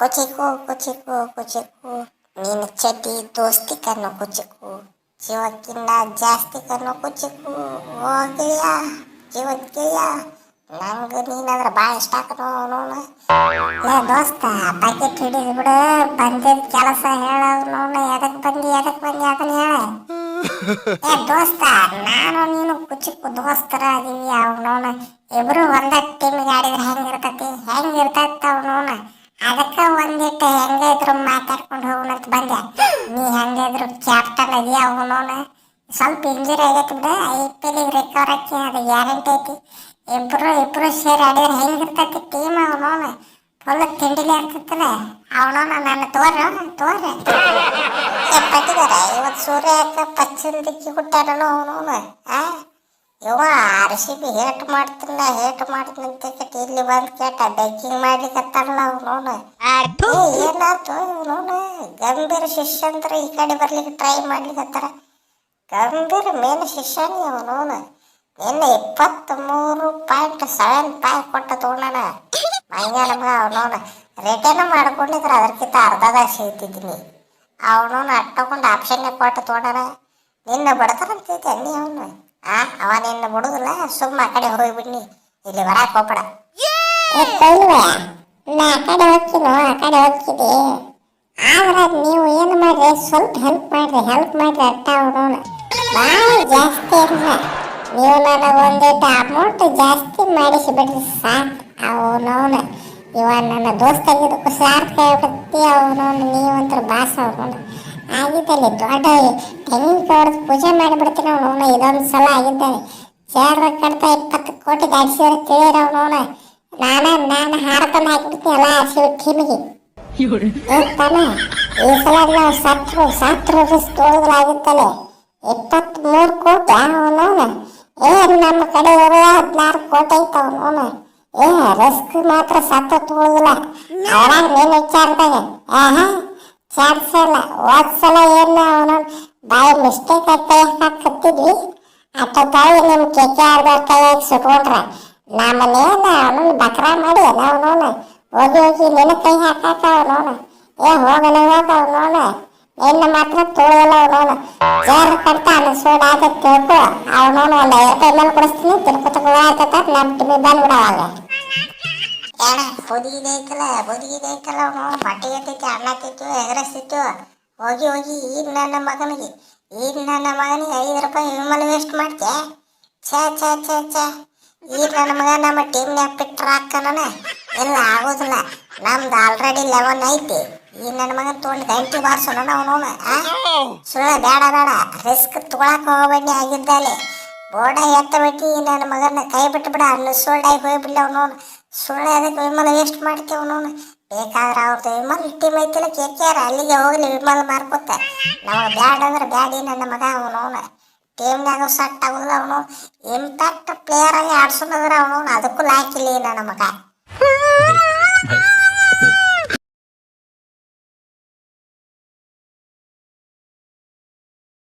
ಕುಚಿಕು ಕುಚಿಕು ಕುಚಿಕು ನೀನು ಚಡ್ಡಿ ದೋಸ್ತಿ ಕಣ್ಣು ಕುಚಿಕು ಜೀವಕ್ಕಿನ್ನ ಜಾಸ್ತಿ ಕಣ್ಣು ಕುಚಿಕು ಜೀವಕ್ಕೆ ಜೀವಕ್ಕಿಯ ನಂಗೆ ನೀನಂದ್ರೆ ಭಾಳ ಇಷ್ಟ ಕಣೋ ನೋಡ ದೋಸ್ತ ಪ್ಯಾಕೆಟ್ ಹಿಡಿದು ಬಿಡು. ಬಂದಿದ್ದ ಕೆಲಸ ಹೇಳ ನೋಡ ಎದಕ್ ಬಂದಿ ಎದಕ್ ಬಂದಿ ಅದನ್ನ ಹೇಳ. ದೋಸ್ತ, ನಾನು ನೀನು ಕುಚಿಕ್ಕು ದೋಸ್ತರ ಅದೀವಿ ಅವನೋನ. ಇಬ್ರು ಒಂದ ಟೀಮ್ ಆಡಿದ್ರೆ ಹೆಂಗಿರ್ತತಿ ಹೆಂಗಿರ್ತೈತ ಅವನೋನ? ಅದಕ್ಕ ಒಂದಿಟ್ಟು ಹೆಂಗಿದ್ರು ಮಾತಾಡ್ಕೊಂಡು ಹೋಗೋಣಂತ ಬಂದೆ. ನೀ ಹೆಂಗಿದ್ರು ಕ್ಯಾಪ್ಟನ್ ಅದಿ ಅವನೋನ ಸ್ವಲ್ಪ ಇಂಜುರಿ ಆಗೈತಿ ಬಿಡ. ಐ ಪಿ ಎಲ್ ರಿಕವರ್ ಆಕಿ ಅದು ಗ್ಯಾರಂಟಿ ಐತಿ. ಇಬ್ರು ಇಬ್ರು ಸೇರಿ ಆಡಿದ್ರೆ ಹೆಂಗಿರ್ತೈತಿ ಟೀಮ್ ಅವನೋನ ಫುಲ್ ತಿಂಡಿಲಿ ಇರ್ತೈತಲ್ಲ. ಅವನೋನ ನನ್ನ ತೋರ ತೋರ. ಎಪ್ಪಟ್ಟಿದಾರ ಇವತ್ತು ಸೂರ್ಯ ಯಾಕ ಪಶ್ಚಿಮ ದಿಕ್ಕಿ ಹುಟ್ಟಾರನು ಅವನವನು ಆ? ಇವ ಆರ್ ಸಿ ಬಿ ಹೇಟ್ ಮಾಡ್ತಿಲ್ಲ ಹೇಟ್ ಮಾಡ್ತೀನಿ ಅಂತ ಇಲ್ಲಿ ಬಂದು ಕೇಟ ಬೆಕ್ಕಿಂಗ್ ಮಾಡ್ಲಿಕತ್ತಾರಲ್ಲ ಅವನವನು ಏನಾಯ್ತು? ಇವನವನು ಗಂಭೀರ ಶಿಷ್ಯ ಅಂದ್ರೆ ಈ ಕಡೆ ಬರ್ಲಿಕ್ಕೆ ಟ್ರೈ ಮಾಡ್ಲಿಕತ್ತಾರ. ಗಂಭೀರ ಮೇನ್ ಶಿಷ್ಯನೇ ಅವನು ನಿನ್ನೆ ಇಪ್ಪತ್ತ್ ಮೂರು ಪಾಯಿಂಟ್ ಸೆವೆನ್ ಪಾಯಿಂಟ್ ಕೊಟ್ಟ ತಗೊಂಡನ. ಅವನು ಮಗ ಅವನವನು ರಿಟರ್ನ್ ಮಾಡ್ಕೊಂಡಿದ್ರೆ ಅದಕ್ಕಿಂತ ಅರ್ಧದಾಗ ಸಿಗ್ತಿದ್ದೀನಿ ಅವನು ಅಟ್ಟಕೊಂಡು ಆಪ್ಷನ್ ಕೊಟ್ಟು ತಗೊಂಡಾರ ನಿನ್ನ ಬಡತಾರಂತೈತೆ ಅನ್ನಿ ಅವನು? ಆ, ಅವ ನಿನ್ನ ಬಿಡುದಿಲ್ಲ ಸುಮ್ಮ ಆ ಕಡೆ ಹೋಗ್ಬಿಡ್ನಿ ಇಲ್ಲಿ ಬರಾಕ್ ಹೋಗ್ಬೇಡ. ನಾ ಆ ಕಡೆ ಹೋಗ್ತೀನೋ, ಆ ಕಡೆ ಹೋಗ್ತಿದ್ದೆ ಆದ್ರೆ ನೀವು ಏನು ಮಾಡ್ರಿ ಸ್ವಲ್ಪ ಹೆಲ್ಪ್ ಮಾಡ್ರಿ ಹೆಲ್ಪ್ ಮಾಡ್ರಿ ಅಟ್ಟ ಅವನು ಭಾಳ ಜಾಸ್ತಿ ಇಲ್ಲ. ನೀವು ನನಗೆ ಒಂದಿಟ್ಟು ಅಮೌಂಟ್ ಜಾಸ್ತಿ ಮಾಡಿಸಿಬಿಡ್ರಿ ಸಾಕು ಅವನವನ ಇವ ನನ್ನ ದೋಸ್ತಾಗಿದ್ದಕ್ಕೂ ಸ್ವಾರ್ಥ ಹೇಳ್ಬತ್ತಿ ಅವನವನು ನೀವಂತರ ಬಾಸ ಅವನವನು ಆಗಿದ್ದಲ್ಲಿ ದೊಡ್ಡ ತೆಂಗಿನಕಾಯಿ ಪೂಜೆ ಮಾಡಿಬಿಡ್ತೀನಿ ಅವನು ಇದೊಂದು ಸಲ ಆಗಿದ್ದಾನೆ. ಶೇರ್ ಕಡ್ತ ಇಪ್ಪತ್ತು ಕೋಟಿ ದಾಡ್ಸಿದ್ರೆ ತಿಳಿಯರ ಅವನು ನಾನು ನಾನು ಹಾರತನ ಹಾಕಿಬಿಡ್ತೀನಿ ಎಲ್ಲ ಆರ್ಸಿ ಟೀಮಿಗೆ. ಈ ಸಲ ನಾವು ಸತ್ರು ಸತ್ರು ಮೂರು ಕೋಟಿ ಅವನು ಏ, ನಮ್ಮ ಕಡೆ ಇರೋ ಹದಿನಾರು ಕೋಟಿ ಅವನು ಏ, ರಿಸ್ಕ್ ಮಾತ್ರ ಸತ್ತ ತೊಳೆದಿಲ್ಲ. ಅದ್ರಾಗ ನೀನು ವಿಚಾರದಾಗ. ಆಹಾ. ಚಾನ್ಸ್ ಇಲ್ಲ ಸಲ ಏನು ಅವನು? ಬಾಯಿ ಮಿಸ್ಟೇಕ್ ಕೈ ಹಾಕತ್ತಿದ್ವಿ ಅಷ್ಟೊತ್ತಾಗಿ ನಿಮ್ಮ ಕೆ ಕೆ ಆರ್ದವ್ರ ಕೈಯಾಗಿ ಸುಟ್ಕೊಂಡ್ರ ನಮ್ಮನೇನ ಅವನನ್ನು ಬಕ್ರ ಮಾಡಿ ಅವನವನು. ಹೋಗಿ ಹೋಗಿ ನಿನ್ನ ಕೈ ಹಾಕಾಕ ಅವನವನು. ಏ ಹೋಗಣ ಹೋಗ ಅವನವನು. ನಿನ್ನ ಮಾತ್ರ ತುಳಿಯಲ್ಲ ಅವನವನು. ಜೇರ್ ಕಟ್ಟ ಅನಿಸೋಡ ಆಗ ತಿಳ್ಕೊ, ಅವನವನು ಒಂದು ಐವತ್ತು ರೂಪಾಯಿ ಮೇಲೆ ಕೊಡಿಸ್ತೀನಿ ತಿಳ್ಕೊತ ಆಯ್ತದ ನಮ್ಮ ಟಿವಿ ಬಂದ್ಬಿಡವಾಗ ಏನ ಬುದಿಗಿದೆ ಐತಲ್ಲ ಬುದಿಗಿದೆ ಐತಲ್ಲ ಅವನು. ಬಟ್ಟೆ ಅನ್ನ ತಿತ್ತು ಎಗರಸ್ತಿತ್ತು ಹೋಗಿ ಹೋಗಿ ಈಗ ನನ್ನ ಮಗನಿಗೆ ಈಗ ನನ್ನ ಮಗನಿಗೆ ಐದು ರೂಪಾಯಿ ವಿಮಲ್ ವೇಸ್ಟ್ ಮಾಡ್ತೆ. ಛೇ ಛೇ ಛೇ ಛೇ. ಈಗ ನನ್ನ ಮಗ ನಮ್ಮ ಟೀಮ್ನ್ಯಾಗ ಬಿಟ್ರ ಹಾಕನ ಇಲ್ಲ, ಆಗೋದಿಲ್ಲ. ನಮ್ದು ಆಲ್ರೆಡಿ ಲೆವೆನ್ ಐತಿ. ಈಗ ನನ್ನ ಮಗನ ತೊಗೊಂಡು ಗಂಟೆ ಬಾರ್ಸೋಣ ಅವನು. ಸುಳ್ಳ, ಬೇಡ ಬೇಡ. ರಿಸ್ಕ್ ತೊಗೊಳಕ್ಕೆ ಹೋಗ್ಬೇಡಿ ಆಗಿದ್ದಾಲೆ ಬೋರ್ಡ ಎತ್ತ ಬಿಟ್ಟು ನನ್ನ ಮಗನ ಕೈ ಬಿಟ್ಟು ಬಿಡ ಅನ್ನ ಸುಳ್ಳಾಗಿ ಹೋಗ್ಬಿಡ್ಲ ಅವನು. ಸುಳ್ಳು ಅದಕ್ಕೆ ವಿಮಲ್ ವೇಸ್ಟ್ ಮಾಡ್ತೀವಿ ಅವನು. ಬೇಕಾದ್ರೆ ಅವ್ರದ್ದು ವಿಮಲ್ ಟೀಮ್ ಐತಿಲ್ಲ ಕೆ ಕೆ ಆರ್ ಅಲ್ಲಿಗೆ ಹೋಗ್ಲಿ ವಿಮಲ್ ಮಾರ್ಕೊತ. ನಮಗೆ ಬ್ಯಾಡ ಅಂದ್ರೆ ಬ್ಯಾಡಿ ನನ್ನ ಮಗ ಅವನು. ಟೀಮ್ನಾಗ ಸಟ್ ಆಗೋದಿಲ್ಲ ಅವನು. ಇಂಪ್ಯಾಕ್ಟ್ ಪ್ಲೇಯರ್ ಆಗಿ ಆಡ್ಸೋಣಂದ್ರೆ ಅವನು. ಅದಕ್ಕೂ ಲಾಕಿಲ್ಲ ನನ್ನ ಮಗ.